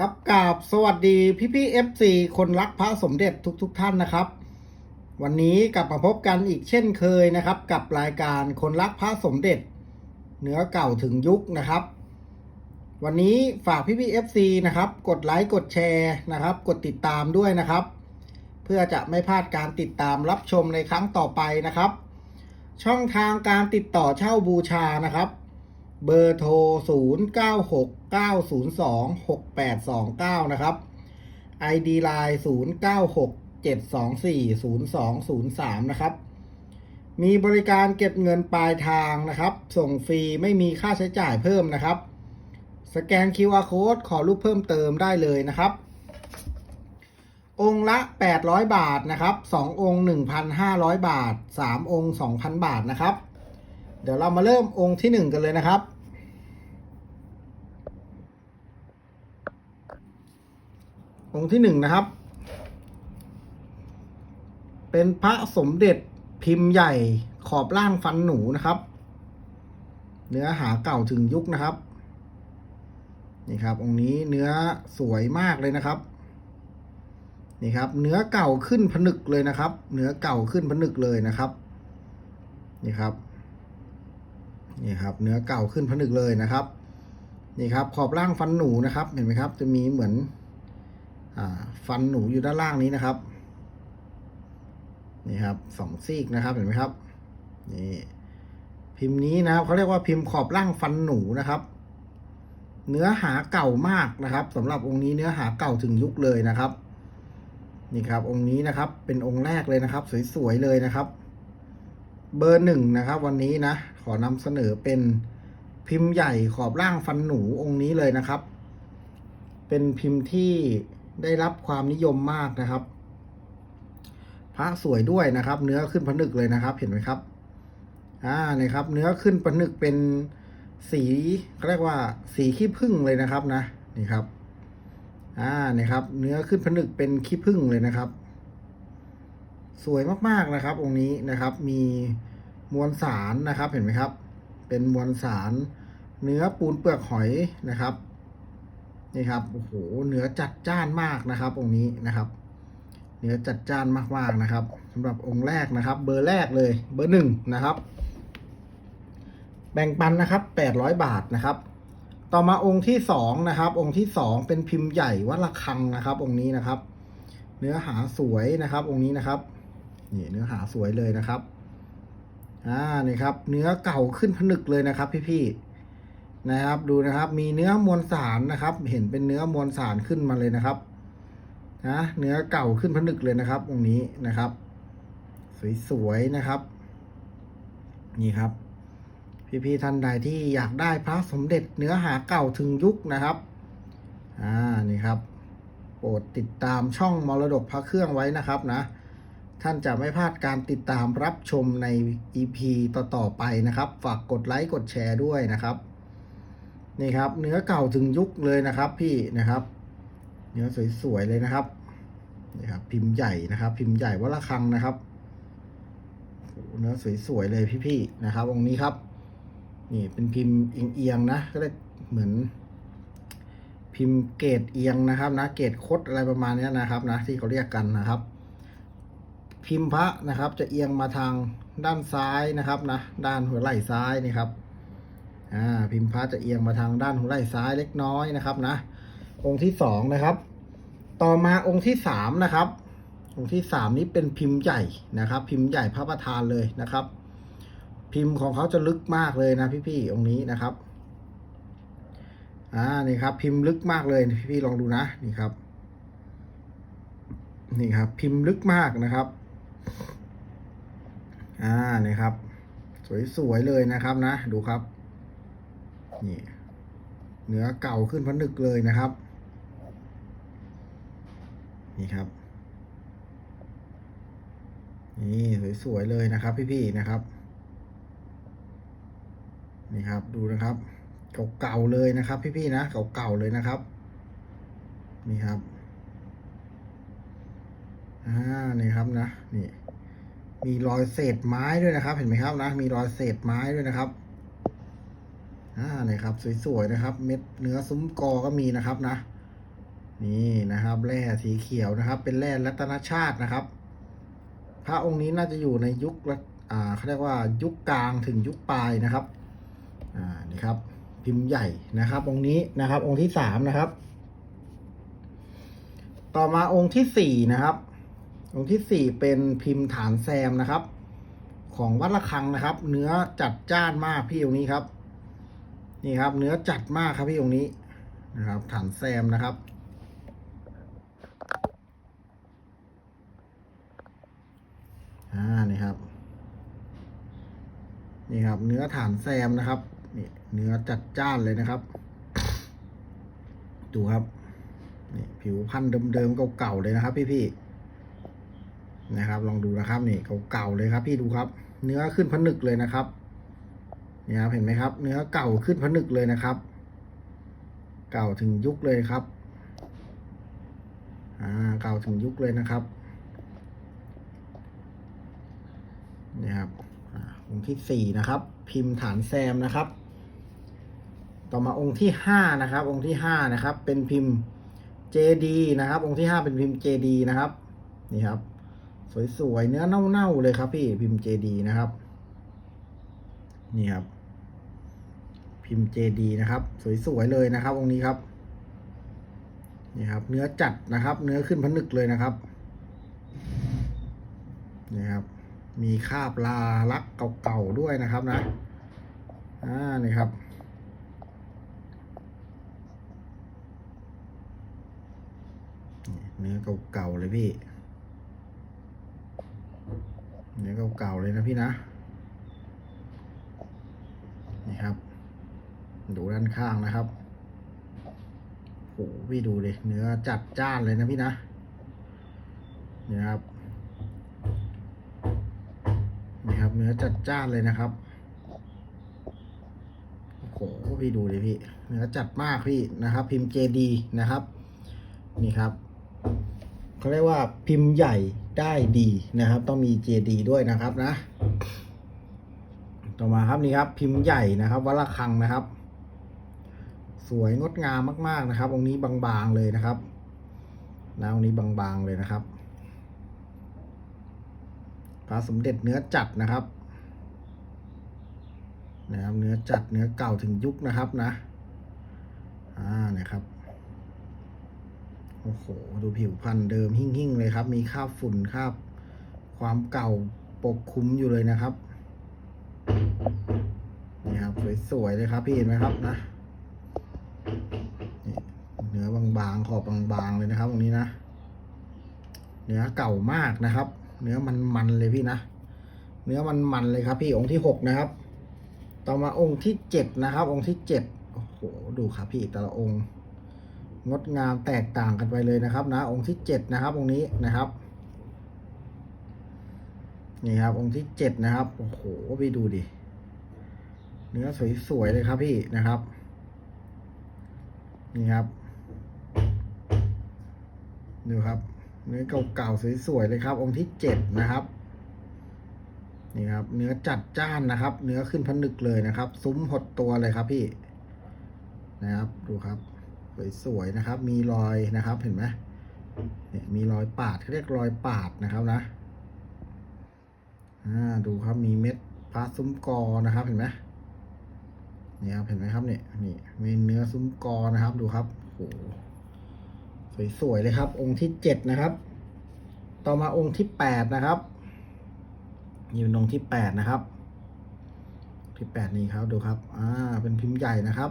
ครับกราบสวัสดีพี่พี่เอฟซีคนรักพระสมเด็จทุกๆทท่านนะครับ วันนี้กลับมาพบกันอีกเช่นเคยนะครับ กับรายการคนรักพระสมเด็จเนื้อเก่าถึงยุคนะครับ วันนี้ฝากพี่พี่เอฟซีนะครับ กดไลค์กดแชร์นะครับ กดติดตามด้วยนะครับ เพื่อจะไม่พลาดการติดตามรับชมในครั้งต่อไปนะครับ ช่องทางการติดต่อเช่าบูชานะครับ เบอร์โทร 0 9 6 9 0 2 6 8 2 9 นะครับ ID Line 0 9 6 7 2 4 0 2 0 3 นะครับ มีบริการเก็บเงินปลายทางนะครับ ส่งฟรีไม่มีค่าใช้จ่ายเพิ่มนะครับ สแกน QR Code ขอรูปเพิ่มเติมได้เลยนะครับ องค์ละ 800 บาทนะครับ 2 องค์ 1,500 บาท 3 องค์ 2,000 บาทนะครับ เดี๋ยวเรามาเริ่มองค์ที่หนึ่งกันเลยนะครับ องค์ที่หนึ่งนะครับ เป็นพระสมเด็จพิมพ์ใหญ่ขอบล่างฟันหนูนะครับ เนื้อหาเก่าถึงยุคนะครับ นี่ครับ องค์นี้เนื้อสวยมากเลยนะครับ นี่ครับ เนื้อเก่าขึ้นผนึกเลยนะครับ เนื้อเก่าขึ้นผนึกเลยนะครับ นี่ครับ นี่ครับ เนื้อเก่าขึ้นผนึกเลยนะครับ นี่ครับ ขอบล่างฟันหนูนะครับ เห็นไหมครับ จะมีเหมือนอฟันหนูอยู่ด้านล่างนี้นะครับ นี่ครับสองซีกนะครับ เห็นไหมครับ นี่พิมพ์นี้นะครับเขาเรียกว่าพิมพ์ขอบล่างฟันหนูนะครับ เนื้อหาเก่ามากนะครับสำหรับองค์นี้เนื้อหาเก่าถึงยุคเลยนะครับ นี่ครับ องค์นี้นะครับ เป็นองค์แรกเลยนะครับ สวยๆเลยนะครับ เบอร์หนึ่งนะครับ วันนี้นะ อนำเสนอเป็นพิมพ์ใหญ่ขอบล่างฟันหนูองค์นี้เลยนะครับ เป็นพิมพ์ที่ได้รับความนิยมมากนะครับ พระสวยด้วยนะครับ เนื้อขึ้นผนึกเลยนะครับ เห็นไหมครับ อ่านี่ครับ เนื้อขึ้นผนึกเป็นสีเขาเรียกว่าสีขี้ผึ้งเลยนะครับนะ นี่ครับ อ่านี่ครับ เนื้อขึ้นผนึกเป็นขี้ผึ้งเลยนะครับ สวยมากๆนะครับ องค์นี้นะครับ มี มวลสารนะครับเห็นไหมครับ เป็นมวลสารเนื้อปูนเปลือกหอยนะครับนี่ครับโอ้โหเนื้อจัดจ้านมากนะครับ องค์นี้นะครับเนื้อจัดจ้านมากๆนะครับสำหรับองค์แรกนะครับ เบอร์แรกเลยเบอร์หนึ่งนะครับ แบ่งปันนะครับแปดร้อยบาทนะครับ ต่อมาองค์ที่สองนะครับ องค์ที่สองเป็นพิมพ์ใหญ่วัดระฆังนะครับ องค์นี้นะครับ เนื้อหาสวยนะครับ องค์นี้นะครับนี่เนื้อหาสวยเลยนะครับ อ่านี่ครับ เนื้อเก่าขึ้นผนึกเลยนะครับ พี่ๆนะครับดูนะครับ มีเนื้อมวลสารนะครับ เห็นเป็นเนื้อมวลสารขึ้นมาเลยนะครับนะเนื้อเก่าขึ้นผนึกเลยนะครับองนี้นะครับ สวยๆนะครับ นี่ครับ พี่ๆท่านใดที่อยากได้พระสมเด็จเนื้อหาเก่าถึงยุคนะครับอ่านี่ครับ โปรดติดตามช่องมรดกพระเครื่องไว้นะครับนะ ท่านจะไม่พลาดการติดตามรับชมใน EP ต่อๆไปนะครับ ฝากกดไลค์กดแชร์ด้วยนะครับ นี่ครับ เนื้อเก่าถึงยุคเลยนะครับ พี่นะครับ เนื้อสวยๆเลยนะครับนี่ครับ พิมพ์ใหญ่นะครับ พิมพ์ใหญ่วัดระฆังนะครับเนื้อสวยๆเลยพี่ๆนะครับ องค์นี้ครับ นี่เป็นพิมพ์เอียงๆนะ ก็เลยเหมือน พิมพ์เกรดเอียงนะครับ นะเกรดคดอะไรประมาณนี้นะครับ นะที่เขาเรียกกันนะครับ พิมพ์พระนะครับ จะเอียงมาทางด้านซ้ายนะครับนะด้านหัวไหล่ซ้ายนี่ครับอ่าพิมพ์พระจะเอียงมาทางด้านหัวไหล่ซ้ายเล็กน้อยนะครับนะองค์ที่สองนะครับ ต่อมาองค์ที่สามนะครับ องค์ที่สามนี้เป็นพิมพ์ใหญ่นะครับ พิมพ์ใหญ่พระประธานเลยนะครับ พิมพ์ของเขาจะลึกมากเลยนะพี่ๆองค์นี้นะครับอ่านี่ครับ พิมพ์ลึกมากเลยพี่ๆลองดูนะนี่ครับ นี่ครับ พิมพ์ลึกมากนะครับ อ่านี่ครับ สวยๆเลยนะครับนะ ดูครับ นี่เนื้อเก่าขึ้นผนึกเลยนะครับ นี่ครับ นี่สวยๆเลยนะครับ พี่ๆนะครับ นี่ครับดูนะครับเก่าๆเลยนะครับ พี่ๆนะเก่าๆเลยนะครับ นี่ครับ อ่านี่ครับนะนี่มีรอยเศษไม้ด้วยนะครับ เห็นไหมครับนะ มีรอยเศษไม้ด้วยนะครับอ่านี่ครับ สวยๆนะครับ เม็ดเนื้อซุ้มกอก็มีนะครับนะ นี่นะครับแร่สีเขียวนะครับ เป็นแร่รัตนชาตินะครับ พระองค์นี้น่าจะอยู่ในยุคอ่าเขาเรียกว่ายุคกลางถึงยุคปลายนะครับอ่านี่ครับ พิมพ์ใหญ่นะครับ องค์นี้นะครับ องค์ที่สามนะครับ ต่อมาองค์ที่สี่นะครับ องค์ที่สี่เป็นพิมพ์ฐานแซมนะครับ ของวัดระฆังนะครับ เนื้อจัดจ้านมากพี่องค์นี้ครับ นี่ครับ เนื้อจัดมากครับพี่องค์นี้นะครับ ฐานแซมนะครับอ่านี่ครับ นี่ครับ เนื้อฐานแซมนะครับนี่เนื้อจัดจ้านเลยนะครับ ดูครับนี่ผิวพันธุ์เดิมๆเก่าๆเลยนะครับ พี่ๆ นะครับ ลองดูนะครับนี่เก่าๆเลยครับ พี่ดูครับ เนื้อขึ้นผนึกเลยนะครับนี่ครับเห็นไหมครับ เนื้อเก่าขึ้นผนึกเลยนะครับ เก่าถึงยุคเลยครับอ่าเก่าถึงยุคเลยนะครับนี่ครับองค์ที่สี่นะครับ พิมพ์ฐานแซมนะครับ ต่อมาองค์ที่ห้านะครับ องค์ที่ห้านะครับ เป็นพิมพ์เจดีนะครับ องค์ที่ห้าเป็นพิมพ์เจดีนะครับนี่ครับ สวยๆเนื้อเน่าๆเลยครับ พี่พิมพ์เจดีนะครับ นี่ครับ พิมพ์เจดีนะครับ สวยๆเลยนะครับองค์นี้ครับนี่ครับ เนื้อจัดนะครับ เนื้อขึ้นผนึกเลยนะครับนี่ครับ มีคาบลาลักเก่าๆด้วยนะครับนะอ่านี่ครับเนื้อเก่าๆเลยพี่ เนื้อเก่าๆเลยนะพี่นะ นี่ครับ ดูด้านข้างนะครับโอ้โหพี่ดูเลยเนื้อจัดจ้านเลยนะพี่นะ นี่ครับ นี่ครับ เนื้อจัดจ้านเลยนะครับโอ้โหพี่ดูเลยพี่ เนื้อจัดมากพี่นะครับ พิมพ์เจดีนะครับ นี่ครับเขาเรียกว่าพิมพ์ใหญ่ ได้ดีนะครับ ต้องมีเจดีด้วยนะครับนะ ต่อมาครับนี่ครับ พิมพ์ใหญ่นะครับวัดระฆังนะครับ สวยงดงามมาก ๆนะครับ องค์นี้บางๆเลยนะครับนะองค์นี้บางๆเลยนะครับพระสมเด็จเนื้อจัดนะครับนะครับ เนื้อจัดเนื้อเก่าถึงยุคนะครับนะ อ่านะครับ โอ้โห ดูผิวพันธุ์เดิมหิ่งๆ เลยครับ มีคราบฝุ่นคราบความเก่าปกคลุมอยู่เลยนะครับ นี่ครับสวยๆเลยครับ พี่เห็นไหมครับนะเนื้อบางๆ ขอบบางๆ เลยนะครับ ตรงนี้นะ เนื้อเก่ามากนะครับ เนื้อมันๆเลยพี่นะ เนื้อมันๆเลยครับ พี่องค์ที่หกนะครับ ต่อมาองค์ที่เจ็ดนะครับ องค์ที่เจ็ดโอ้โห ดูครับพี่แต่ละองค์ งดงามแตกต่างกันไปเลยนะครับนะองค์ที่เจ็ดนะครับองค์นี้นะครับนี่ครับองค์ที่เจ็ดนะครับโอ้โหพี่ดูดิเนื้อสวยๆเลยครับพี่นะครับ นี่ครับดูครับเนื้อเก่าๆสวยๆเลยครับ องค์ที่เจ็ดนะครับนี่ครับ เนื้อจัดจ้านนะครับ เนื้อขึ้นผนึกเลยนะครับ ซุ้มหดตัวเลยครับพี่นะครับดูครับ สวยๆนะครับ มีรอยนะครับเห็นไหมเนี่ยมีรอยปาดเขาเรียกรอยปาดนะครับนะอ่าดูครับมีเม็ดพาซุ้มกอนะครับเห็นไหมเนี่ยครับเห็นไหมครับเนี่ยนี่มีเนื้อซุ้มกอนะครับดูครับโอ้โหสวยๆเลยครับ องค์ที่เจ็ดนะครับ ต่อมาองค์ที่แปดนะครับอยู่องที่แปดนะครับ ที่แปดนี้ครับดูครับ อ่า เป็นพิมพ์ใหญ่นะครับ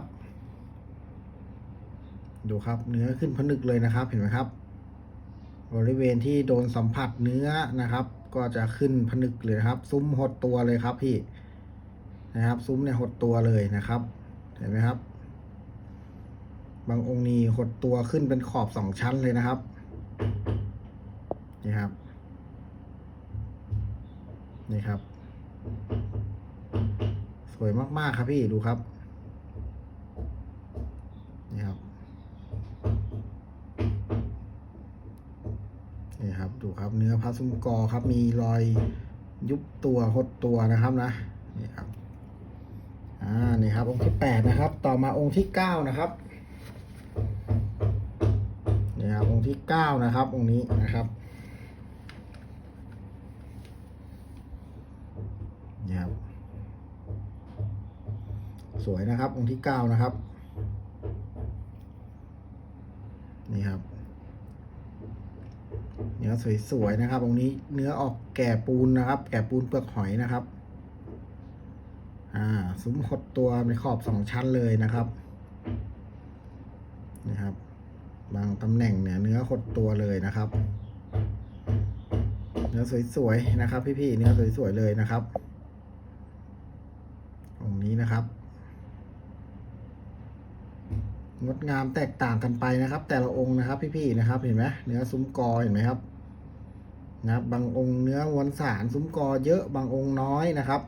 ดูครับเนื้อขึ้นผนึกเลยนะครับเห็นไหมครับ บริเวณที่โดนสัมผัสเนื้อนะครับ ก็จะขึ้นผนึกเลยครับ ซุ้มหดตัวเลยครับพี่นะครับ ซุ้มเนี่ยหดตัวเลยนะครับ เห็นไหมครับ บางองค์นี้หดตัวขึ้นเป็นขอบสองชั้นเลยนะครับนี่ครับนี่ครับ สวยมากๆครับพี่ดูครับ เนื้อพระซุ้มกอครับ มีรอยยุบตัวหดตัวนะครับนะนี่ครับอ่านี่ครับ องค์ที่แปดนะครับ ต่อมาองค์ที่เก้านะครับนี่ครับองค์ที่เก้านะครับ องค์นี้นะครับนี่ครับสวยนะครับ องค์ที่เก้านะครับ นี่ครับ เนื้อ สวยๆนะครับองนี้เนื้อออกแก่ปูนนะครับ แก่ปูนเปลือกหอยนะครับ อ่าซุ้มหดตัวในขอบสองชั้นเลยนะครับนะครับ บางตำแหน่งเนี่ยเนื้อหดตัวเลยนะครับ เนื้อสวยๆนะครับ พี่ๆเนื้อสวยๆเลยนะครับองนี้นะครับงดงามแตกต่างกันไปนะครับ แต่ละองค์นะครับ พี่ๆนะครับ เห็นไหมเนื้อซุ้มกอเห็นไหมครับ นะครับบางองค์เนื้อมวลสารซุ้มกอเยอะบางองค์น้อยนะครับ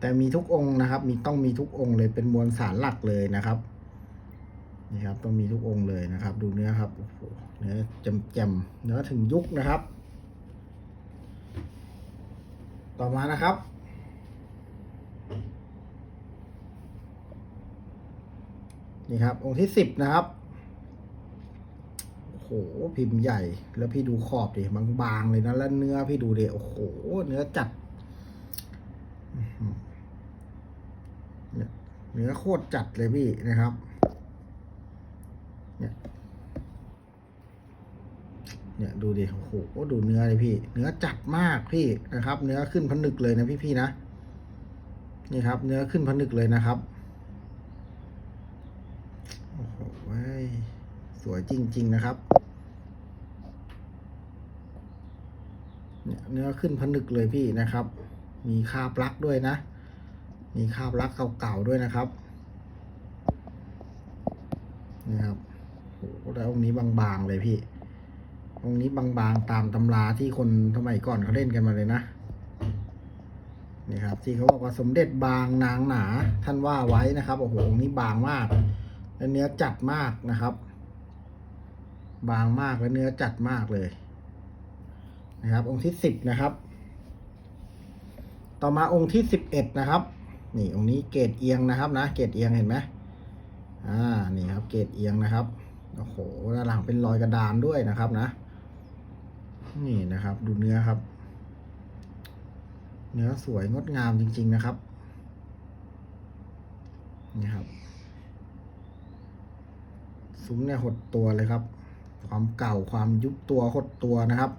แต่มีทุกองค์นะครับ มีต้องมีทุกองค์เลยเป็นมวลสารหลักเลยนะครับนี่ครับต้องมีทุกองค์เลยนะครับ ดูเนื้อครับโอ้โหเนื้อจำแจมเนื้อถึงยุคนะครับ ต่อมานะครับ นี่ครับองค์ที่สิบนะครับ พิมพ์ใหญ่ แล้วพี่ดูขอบดิบางๆเลยนะแล้วเนื้อพี่ดูดิโอ้โห เนื้อจัดเนื้อโคตรจัดเลยพี่นะครับ เนี่ย เนี่ยดูดิโอ้โหดูเนื้อเลยพี่ เนื้อจัดมากพี่นะครับ เนื้อขึ้นผนึกเลยนะพี่ๆนะนี่ครับ เนื้อขึ้นผนึกเลยนะครับโอ้โหสวยจริง ๆ นะครับ เนี่ยเนื้อขึ้นผนึกเลยพี่นะครับ มีคาบลักด้วยนะ มีคาบลักเก่าๆด้วยนะครับนี่ครับโอ้โหแล้วองค์นี้บางๆเลยพี่ องค์นี้บางๆตามตำราที่คนสมัยก่อนเขาเล่นกันมาเลยนะนี่ครับที่เขาบอกว่าสมเด็จบางนางหนาท่านว่าไว้นะครับโอ้โหองค์นี้บางมากและเนื้อจัดมากนะครับ บางมากและเนื้อจัดมากเลย นะครับ องค์ที่สิบนะครับ ต่อมาองค์ที่สิบเอ็ดนะครับ นี่องค์นี้เกรดเอียงนะครับนะ เกรดเอียงเห็นไหมอ่า นี่ครับ เกรดเอียงนะครับ โอ้โหด้านหลังเป็นรอยกระดานด้วยนะครับนะ นี่นะครับ ดูเนื้อครับ เนื้อสวยงดงามจริง ๆนะครับ นี่ครับ ซุ้มเนี่ยหดตัวเลยครับ ความเก่าความยุบตัวหดตัวนะครับ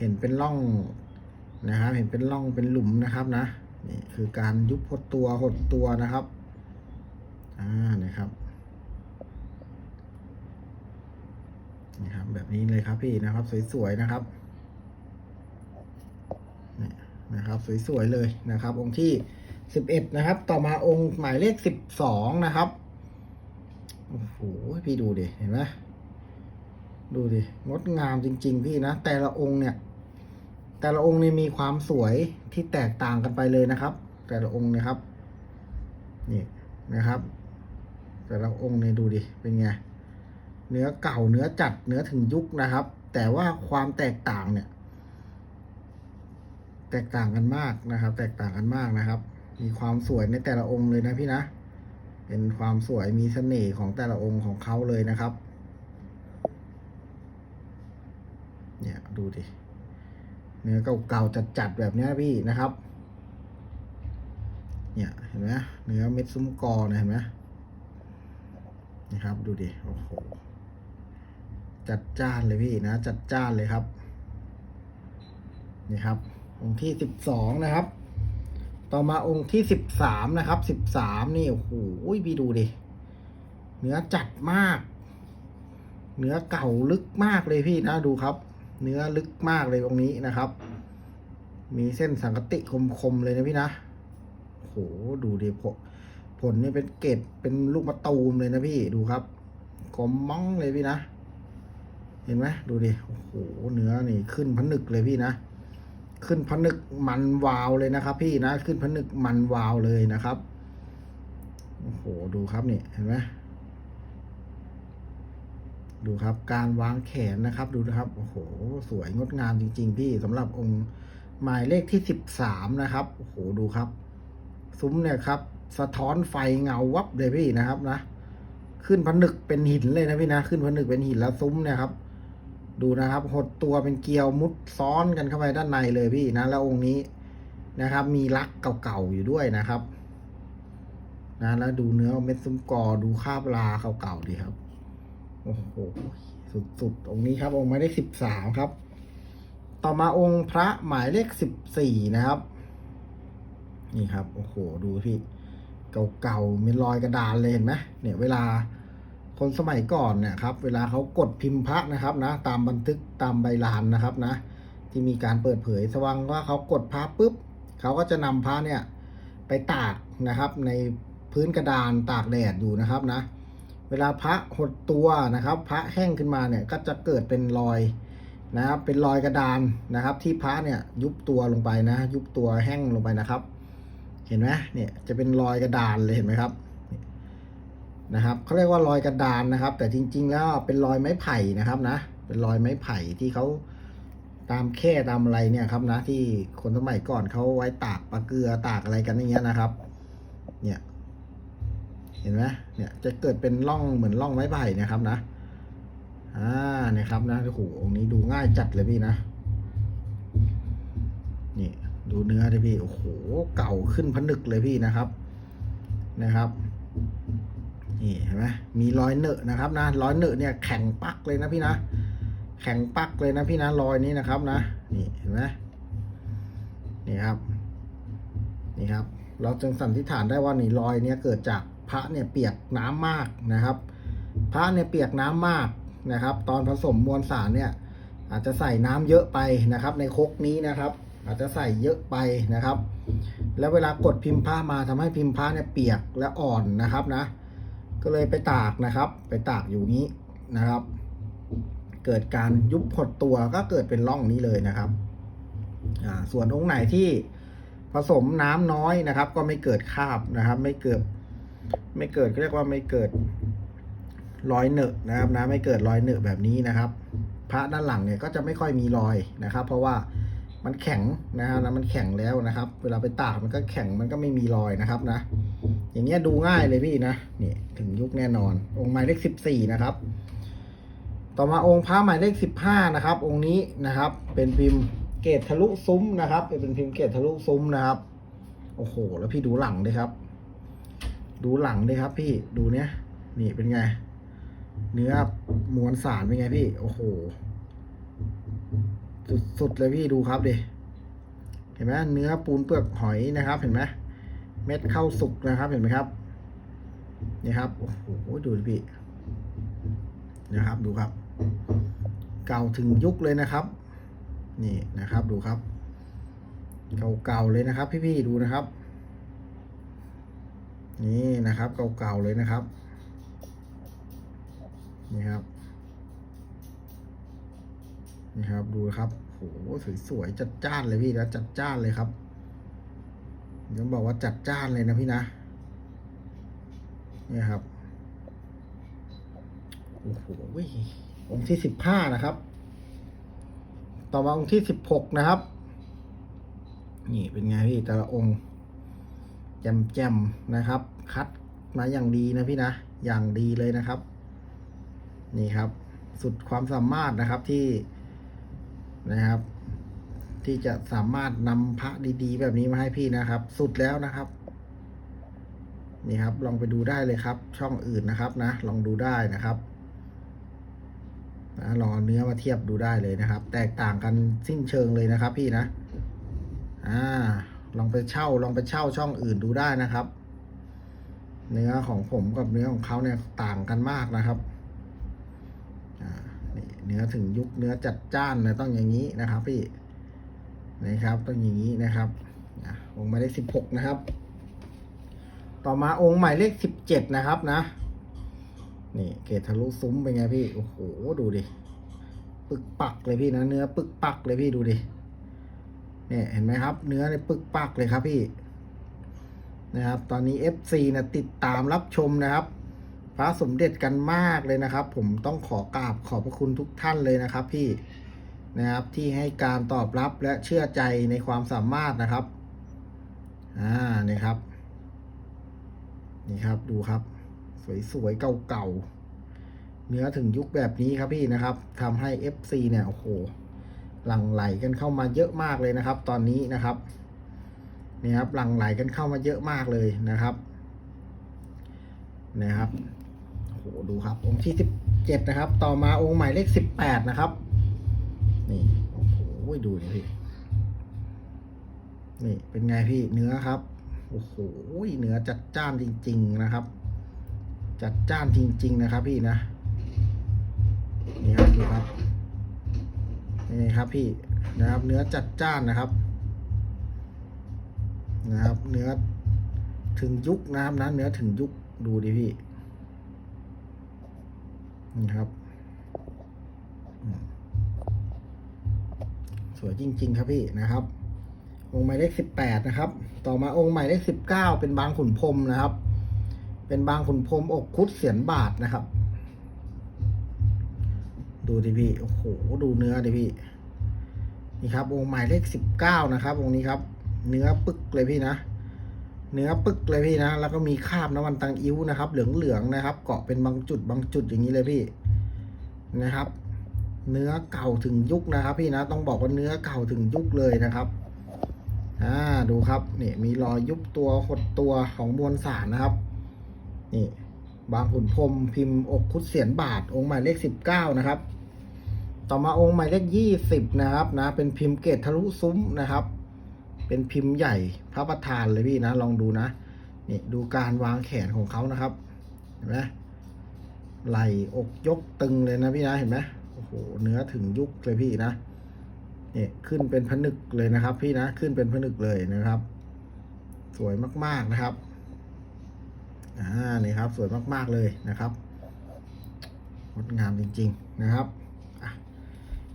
เห็นเป็นร่องนะครับเห็นเป็นร่องเป็นหลุมนะครับนะนี่คือการยุบหดตัวหดตัวนะครับอ่านะครับนี่ครับแบบนี้เลยครับพี่นะครับ สวยๆนะครับนี่นะครับ สวยๆเลยนะครับ องค์ที่สิบเอ็ดนะครับ ต่อมาองค์หมายเลขสิบสองนะครับโอ้โหพี่ดูดิเห็นไหม ดูดิงดงามจริง ๆ พี่นะ แต่ละองค์เนี่ย แต่ละองค์นี่มีความสวยที่แตกต่างกันไปเลยนะครับ แต่ละองค์นะครับ นี่นะครับ แต่ละองค์เนี่ยดูดิเป็นไงเนื้อเก่าเนื้อจัดเนื้อถึงยุคนะครับ แต่ว่าความแตกต่างเนี่ย แตกต่างกันมากนะครับ แตกต่างกันมากนะครับ มีความสวยในแต่ละองค์เลยนะพี่นะเป็นความสวยมีเสน่ห์ของแต่ละองค์ของเขาเลยนะครับ เนี่ยดูดิ เนื้อเก่าๆจัดๆแบบนี้พี่นะครับ เนี่ยเห็นไหมเนื้อเม็ดซุ้มกอนะเห็นไหมนี่ครับดูดิโอ้โหจัดจ้านเลยพี่นะ จัดจ้านเลยครับ นี่ครับ องค์ที่สิบสองนะครับ ต่อมาองค์ที่สิบสามนะครับสิบสามนี่โอ้โหพี่ดูดิ เนื้อจัดมาก เนื้อเก่าลึกมากเลยพี่นะดูครับ เนื้อลึกมากเลยตรงนี้นะครับ มีเส้นสังกติคมๆเลยนะพี่นะโหดูดิผลผลนี่เป็นเกล็ดเป็นลูกมะตูมเลยนะพี่ดูครับกลมมองเลยพี่นะ เห็นไหมดูดิโอ้โหเนื้อนี่ขึ้นผนึกเลยพี่นะ ขึ้นผนึกมันวาวเลยนะครับ พี่นะ ขึ้นผนึกมันวาวเลยนะครับโอ้โหดูครับนี่เห็นไหม ดูครับการวางแขนนะครับดูนะครับโอ้โหสวยงดงามจริง ๆ พี่สำหรับองค์หมายเลขที่สิบสามนะครับโอ้โหดูครับ ซุ้มเนี่ยครับ สะท้อนไฟเงาวับเลยพี่นะครับนะ ขึ้นผนึกเป็นหินเลยนะพี่นะ ขึ้นผนึกเป็นหินแล้วซุ้มเนี่ยครับ ดูนะครับ หดตัวเป็นเกลียวมุดซ้อนกันเข้าไปด้านในเลยพี่นะ แล้วองค์นี้นะครับ มีลักเก่าๆอยู่ด้วยนะครับนะแล้วดูเนื้อเม็ดซุ้มกอดูคาบลาเก่าๆดีครับ โอ้โหสุดๆองค์นี้ครับองค์หมายเลขสิบสามครับ ต่อมาองค์พระหมายเลขสิบสี่นะครับ นี่ครับโอ้โหดูพี่ เก่าๆมีรอยกระดานเลยเห็นไหมเนี่ยเวลาคนสมัยก่อนเนี่ยครับ เวลาเขากดพิมพ์พระนะครับนะ ตามบันทึกตามใบลานนะครับนะ ที่มีการเปิดเผยสว่างว่าเขากดพระปุ๊บเขาก็จะนำพระเนี่ยไปตากนะครับ ในพื้นกระดานตากแดดอยู่นะครับนะ เวลาพระหดตัวนะครับ พระแห้งขึ้นมาเนี่ยก็จะเกิดเป็นรอยนะครับเป็นรอยกระดานนะครับ ที่พระเนี่ยยุบตัวลงไปนะ ยุบตัวแห้งลงไปนะครับ เห็นไหมเนี่ยจะเป็นรอยกระดานเลยเห็นไหมครับนะครับเขาเรียกว่ารอยกระดานนะครับ แต่จริง ๆ แล้วเป็นรอยไม้ไผ่นะครับนะ เป็นรอยไม้ไผ่ที่เขาตามแค่ตามอะไรเนี่ยครับนะที่คนสมัยก่อนเขาไว้ตากปลาเกลือตากอะไรกันอย่างเงี้ยนะครับ เนี่ย เห็นไหมเนี่ยจะเกิดเป็นร่องเหมือนร่องไม้ไผ่นะครับนะอ่าเนี่ยครับนะโอ้โหองนี้ดูง่ายจัดเลยพี่นะ นี่ดูเนื้อดิพี่โอ้โหเก่าขึ้นผนึกเลยพี่นะครับนะครับนี่เห็นไหมมีรอยเนอะนะครับนะรอยเนอะเนี่ยแข็งปักเลยนะพี่นะ แข็งปักเลยนะพี่นะรอยนี้นะครับนะนี่เห็นไหมนี่ครับนี่ครับ เราจึงสันนิษฐานได้ว่านี่รอยเนี่ยเกิดจาก พระเนี่ยเปียกน้ำมากนะครับ พระเนี่ยเปียกน้ำมากนะครับ ตอนผสมมวลสารเนี่ยอาจจะใส่น้ำเยอะไปนะครับ ในคกนี้นะครับ อาจจะใส่เยอะไปนะครับ แล้วเวลากดพิมพ์ผ้ามาทำให้พิมพ์ผ้าเนี่ยเปียกและอ่อนนะครับนะ ก็เลยไปตากนะครับ ไปตากอยู่นี้นะครับ เกิดการยุบหดตัวก็เกิดเป็นร่องนี้เลยนะครับส่วนองค์ไหนที่ผสมน้ำน้อยนะครับ ก็ไม่เกิดคาบนะครับ ไม่เกิด ไม่เกิดก็เรียกว่าไม่เกิดรอยเนอะนะครับนะไม่เกิดรอยเนอะแบบนี้นะครับ พระด้านหลังเนี่ยก็จะไม่ค่อยมีรอยนะครับ เพราะว่ามันแข็งนะครับนะมันแข็งแล้วนะครับ เวลาไปตากมันก็แข็งมันก็ไม่มีรอยนะครับนะ อย่างเงี้ยดูง่ายเลยพี่นะนี่ถึงยุคแน่นอน องค์หมายเลขสิบสี่นะครับ ต่อมาองค์พระหมายเลขสิบห้านะครับ องค์นี้นะครับ เป็นพิมพ์เกตทะลุซุ้มนะครับ เป็นพิมพ์เกตทะลุซุ้มนะครับโอ้โห แล้วพี่ดูหลังดิครับ ดูหลังดิครับพี่ดูเนี้ยนี่เป็นไง เนื้อมวลสารเป็นไงพี่ โอ้โห สุดๆเลยพี่ดูครับดิเห็นไหมเนื้อปูนเปลือกหอยนะครับ เห็นไหมเม็ดข้าวสุกนะครับ เห็นไหมครับนี่ครับโอ้โหดูดิพี่นะครับดูครับ เก่าถึงยุคเลยนะครับ นี่นะครับดูครับ เก่าๆเลยนะครับ พี่ๆดูนะครับ นี่นะครับเก่าๆเลยนะครับ นี่ครับ นี่ครับดูครับโหสวยๆจัดจ้านเลยพี่นะจัดจ้านเลยครับต้องบอกว่าจัดจ้านเลยนะพี่นะนี่ครับโอ้โหองค์ที่สิบห้านะครับ ต่อมาองค์ที่สิบหกนะครับ นี่เป็นไงพี่แต่ละองค์ แจมๆนะครับ คัดมาอย่างดีนะพี่นะ อย่างดีเลยนะครับ นี่ครับ สุดความสามารถนะครับที่นะครับ ที่จะสามารถนำพระดีๆ แบบนี้มาให้พี่นะครับ สุดแล้วนะครับ นี่ครับ ลองไปดูได้เลยครับ ช่องอื่นนะครับนะ ลองดูได้นะครับนะลองเอาเนื้อมาเทียบดูได้เลยนะครับ แตกต่างกันสิ้นเชิงเลยนะครับ พี่นะ อ่า ลองไปเช่าลองไปเช่าช่องอื่นดูได้นะครับ เนื้อของผมกับเนื้อของเขาเนี่ยต่างกันมากนะครับเนื้อถึงยุคเนื้อจัดจ้านนะต้องอย่างนี้นะครับพี่นะครับต้องอย่างนี้นะครับอะองค์หมายเลขสิบหกนะครับ ต่อมาองค์หมายเลขสิบเจ็ดนะครับนะนี่เกตทะลุซุ้มเป็นไงพี่โอ้โหดูดิปึกปักเลยพี่นะเนื้อปึกปักเลยพี่ดูดิ เนี่ยเห็นไหมครับ เนื้อในปึกปักเลยครับพี่นะครับ ตอนนี้ FC นะติดตามรับชมนะครับ พระสมเด็จกันมากเลยนะครับ ผมต้องขอกราบขอบพระคุณทุกท่านเลยนะครับ พี่นะครับที่ให้การตอบรับและเชื่อใจในความสามารถนะครับอ่านี่ครับ นี่ครับดูครับ สวยๆเก่าๆเนื้อถึงยุคแบบนี้ครับพี่นะครับทำให้ FC เนี่ยโอ้โห หลั่งไหลกันเข้ามาเยอะมากเลยนะครับ ตอนนี้นะครับนี่ครับหลั่งไหลกันเข้ามาเยอะมากเลยนะครับนะครับโอ้โหดูครับ องค์ที่สิบเจ็ดนะครับ ต่อมาองค์หมายเลขสิบแปดนะครับ นี่โอ้โหดูนี่พี่นี่เป็นไงพี่เนื้อครับโอ้โหเนื้อจัดจ้านจริง ๆนะครับ จัดจ้านจริง ๆ นะครับ พี่นะนี่ครับดูครับ นี่ครับพี่นะครับเนื้อจัดจ้านนะครับ นะครับ เนื้อถึงยุคนะครับนะเนื้อถึงยุคดูดิพี่นี่ครับ สวยจริง ๆ ครับพี่นะครับ องค์หมายเลขสิบแปดนะครับ ต่อมาองค์หมายเลขสิบเก้าเป็นบางขุนพรมนะครับ เป็นบางขุนพรมอกคุดเสียนบาทนะครับ ดูดิพี่ โอ้โห ดูเนื้อดิพี่ นี่ครับองค์หมายเลขสิบเก้านะครับองค์นี้ครับ เนื้อปึกเลยพี่นะ เนื้อปึกเลยพี่นะ แล้วก็มีคราบน้ำมันตังอิ้วนะครับ เหลืองๆนะครับ เกาะเป็นบางจุดบางจุดอย่างนี้เลยพี่ นะครับ เนื้อเก่าถึงยุคนะครับ พี่นะ ต้องบอกว่าเนื้อเก่าถึงยุคเลยนะครับ อ่า ดูครับนี่มีรอยยุบตัวหดตัวของมวลสารนะครับ นี่บางขุนพรมพิมพ์อกคุดเสียนบาท องค์หมายเลขสิบเก้านะครับ ต่อมาองค์หมายเลขยี่สิบนะครับนะ เป็นพิมพ์เกตทะลุซุ้มนะครับ เป็นพิมพ์ใหญ่พระประธานเลยพี่นะ ลองดูนะนี่ดูการวางแขนของเขานะครับ เห็นไหมไหลอกยกตึงเลยนะพี่นะเห็นไหมโอ้โหเนื้อถึงยุคเลยพี่นะนี่ขึ้นเป็นผนึกเลยนะครับ พี่นะขึ้นเป็นผนึกเลยนะครับ สวยมากๆนะครับอ่านี่ครับ สวยมากๆเลยนะครับงดงามจริง ๆ นะครับ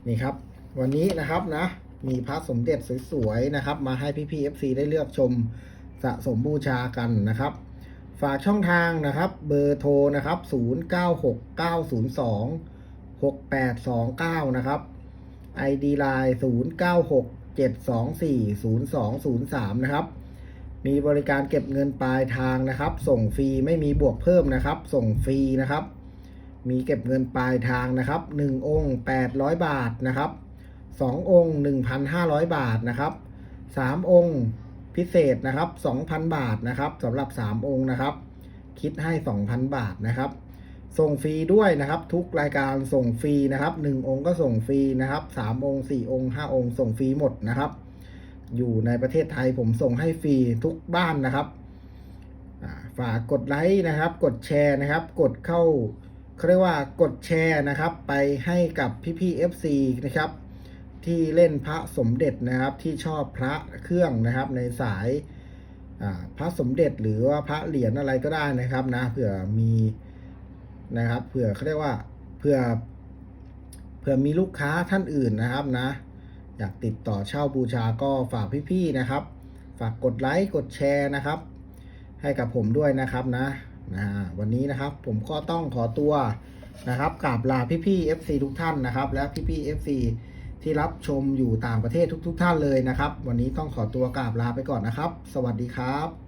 นี่ครับ วันนี้นะครับนะมีพระสมเด็จสวยๆนะครับ มาให้พี่ๆ FC ได้เลือกชมสะสมบูชากันนะครับ ฝากช่องทางนะครับ เบอร์โทรนะครับ 096902 6829 นะครับ ID Line 0967240203 นะครับ มีบริการเก็บเงินปลายทางนะครับ ส่งฟรีไม่มีบวกเพิ่มนะครับ ส่งฟรีนะครับ มีเก็บเงินปลายทางนะครับ 1 องค์ 800 บาทนะครับ 2 องค์ 1,500 บาทนะครับ 3 องค์พิเศษนะครับ 2,000 บาทนะครับสำหรับ 3 องค์นะครับ คิดให้ 2,000 บาทนะครับ ส่งฟรีด้วยนะครับ ทุกรายการส่งฟรีนะครับ 1 องค์ก็ส่งฟรีนะครับ 3 องค์ 4 องค์ 5 องค์ ส่งฟรีหมดนะครับ อยู่ในประเทศไทยผมส่งให้ฟรีทุกบ้านนะครับฝากกดไลค์นะครับ กดแชร์นะครับ กดเข้า เขาเรียกว่ากดแชร์นะครับ ไปให้กับพี่ๆ FC นะครับ ที่เล่นพระสมเด็จนะครับที่ชอบพระเครื่องนะครับในสายพระสมเด็จหรือว่าพระเหรียญอะไรก็ได้นะครับนะเผื่อมีนะครับเผื่อเขาเรียกว่าเผื่อเผื่อมีลูกค้าท่านอื่นนะครับนะ อยากติดต่อเช่าบูชาก็ฝากพี่ๆนะครับ ฝากกดไลค์กดแชร์นะครับ ให้กับผมด้วยนะครับนะ นะวันนี้นะครับผมก็ต้องขอตัวนะครับกราบลาพี่ๆ FC ทุกท่านนะครับ และพี่ๆ FC ที่รับชมอยู่ต่างประเทศทุก ๆ ท่านเลยนะครับ วันนี้ต้องขอตัวกราบลาไปก่อนนะครับ สวัสดีครับ